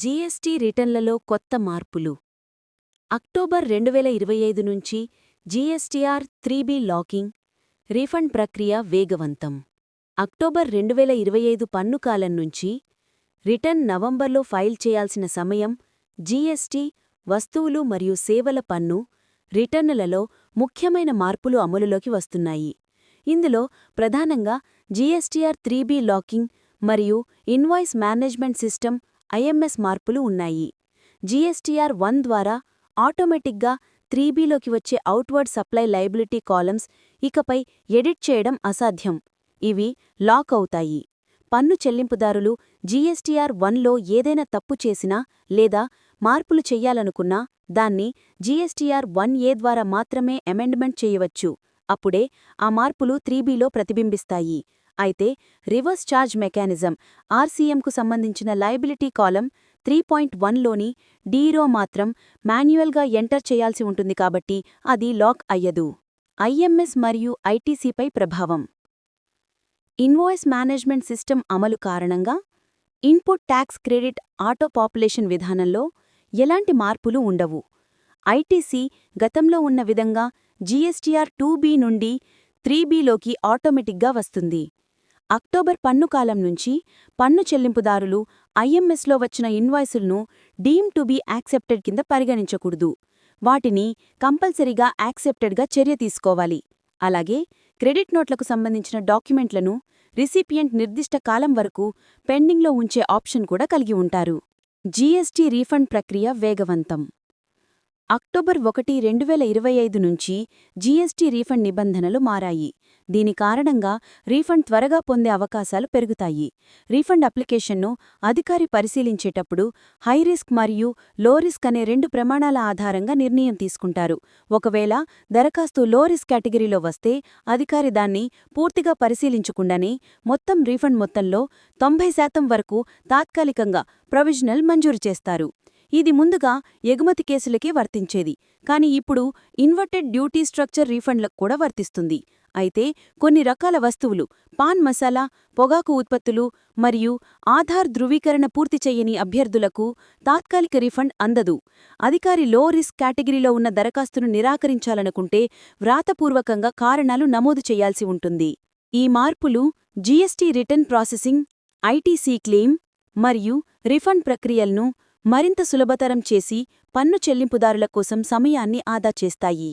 GST రిటర్న్లలో కొత్త మార్పులు. October రెండు వేల ఇరవై ఐదు నుంచి జీఎస్టీఆర్ త్రీబీ లాకింగ్ రీఫండ్ ప్రక్రియ వేగవంతం. అక్టోబర్ రెండు వేల ఇరవై ఐదు పన్ను కాలం నుంచి రిటర్న్ నవంబర్లో ఫైల్ చేయాల్సిన సమయం జీఎస్టీ వస్తువులు మరియు సేవల పన్ను రిటర్నులలో ముఖ్యమైన మార్పులు అమలులోకి వస్తున్నాయి. ఇందులో ప్రధానంగా జీఎస్టీఆర్ త్రీబీ లాకింగ్ మరియు ఇన్వాయిస్ మేనేజ్మెంట్ సిస్టమ్ ఐఎంఎస్ మార్పులు ఉన్నాయి. జీఎస్టీఆర్ వన్ ద్వారా ఆటోమేటిక్గా త్రీబీలోకి వచ్చే అవుట్వర్డ్ సప్లై లయబిలిటీ కాలమ్స్ ఇకపై ఎడిట్ చేయడం అసాధ్యం. ఇవి లాక్ అవుతాయి. పన్ను చెల్లింపుదారులు జీఎస్టీఆర్ వన్లో ఏదైనా తప్పు చేసినా లేదా మార్పులు చెయ్యాలనుకున్నా దాన్ని జీఎస్టీఆర్ వన్ ఏ ద్వారా మాత్రమే అమెండ్మెంట్ చేయవచ్చు. అప్పుడే ఆ మార్పులు త్రీబీలో ప్రతిబింబిస్తాయి. అయితే రివర్స్ ఛార్జ్ మెకానిజం ఆర్సీఎంకు సంబంధించిన లయబిలిటీ కాలం త్రీ పాయింట్ వన్లోని డీరో మాత్రం మాన్యువల్గా ఎంటర్ చేయాల్సి ఉంటుంది కాబట్టి అది లాక్ అయ్యదు. ఐఎంఎస్ మరియు ఐటీసీపై ప్రభావం. ఇన్వాయిస్ మేనేజ్మెంట్ సిస్టమ్ అమలు కారణంగా input tax credit auto population విధానంలో ఎలాంటి మార్పులు ఉండవు. ఐటీసీ గతంలో ఉన్న విధంగా జీఎస్టీఆర్ టూ బీ నుండి త్రీ బీలోకి ఆటోమేటిక్గా వస్తుంది. అక్టోబర్ పన్ను కాలం నుంచి పన్ను చెల్లింపుదారులు ఐఎంఎస్లో వచ్చిన ఇన్వాయిసులను డీమ్ టు బీ యాక్సెప్టెడ్ కింద పరిగణించకూడదు. వాటిని కంపల్సరీగా యాక్సెప్టెడ్గా చర్య తీసుకోవాలి. అలాగే క్రెడిట్ నోట్లకు సంబంధించిన డాక్యుమెంట్లను రిసిపియంట్ నిర్దిష్ట కాలం వరకు పెండింగ్లో ఉంచే ఆప్షన్ కూడా కలిగి ఉంటారు. జీఎస్టీ రీఫండ్ ప్రక్రియ వేగవంతం. అక్టోబర్ ఒకటి రెండు వేల ఇరవై ఐదు నుంచి జీఎస్టీ రీఫండ్ నిబంధనలు మారాయి. దీని కారణంగా రీఫండ్ త్వరగా పొందే అవకాశాలు పెరుగుతాయి. రీఫండ్ అప్లికేషన్ను అధికారి పరిశీలించేటప్పుడు హై రిస్క్ మరియు లో రిస్క్ అనే రెండు ప్రమాణాల ఆధారంగా నిర్ణయం తీసుకుంటారు. ఒకవేళ దరఖాస్తు లో రిస్క్ కేటగిరీలో వస్తే అధికారి దాన్ని పూర్తిగా పరిశీలించకుండానే మొత్తం రీఫండ్ మొత్తంలో తొంభై శాతం వరకు తాత్కాలికంగా ప్రొవిజనల్ మంజూరు చేస్తారు. ఇది ముందుగా ఎగుమతి కేసులకే వర్తించేది కాని ఇప్పుడు ఇన్వర్టెడ్ డ్యూటీ స్ట్రక్చర్ రీఫండ్లకు కూడా వర్తిస్తుంది. అయితే కొన్ని రకాల వస్తువులు పాన్ మసాలా పొగాకు ఉత్పత్తులు మరియు ఆధార్ ధృవీకరణ పూర్తి చెయ్యని అభ్యర్థులకు తాత్కాలిక రీఫండ్ అందదు. అధికారి లో రిస్క్ కేటగిరీలో ఉన్న దరఖాస్తును నిరాకరించాలనుకుంటే వ్రాతపూర్వకంగా కారణాలు నమోదు చేయాల్సి ఉంటుంది. ఈ మార్పులు GST return processing ITC claim మరియు రిఫండ్ ప్రక్రియలను మరింత సులభతరం చేసి పన్ను చెల్లింపుదారుల కోసం సమయాన్ని ఆదా చేస్తాయి.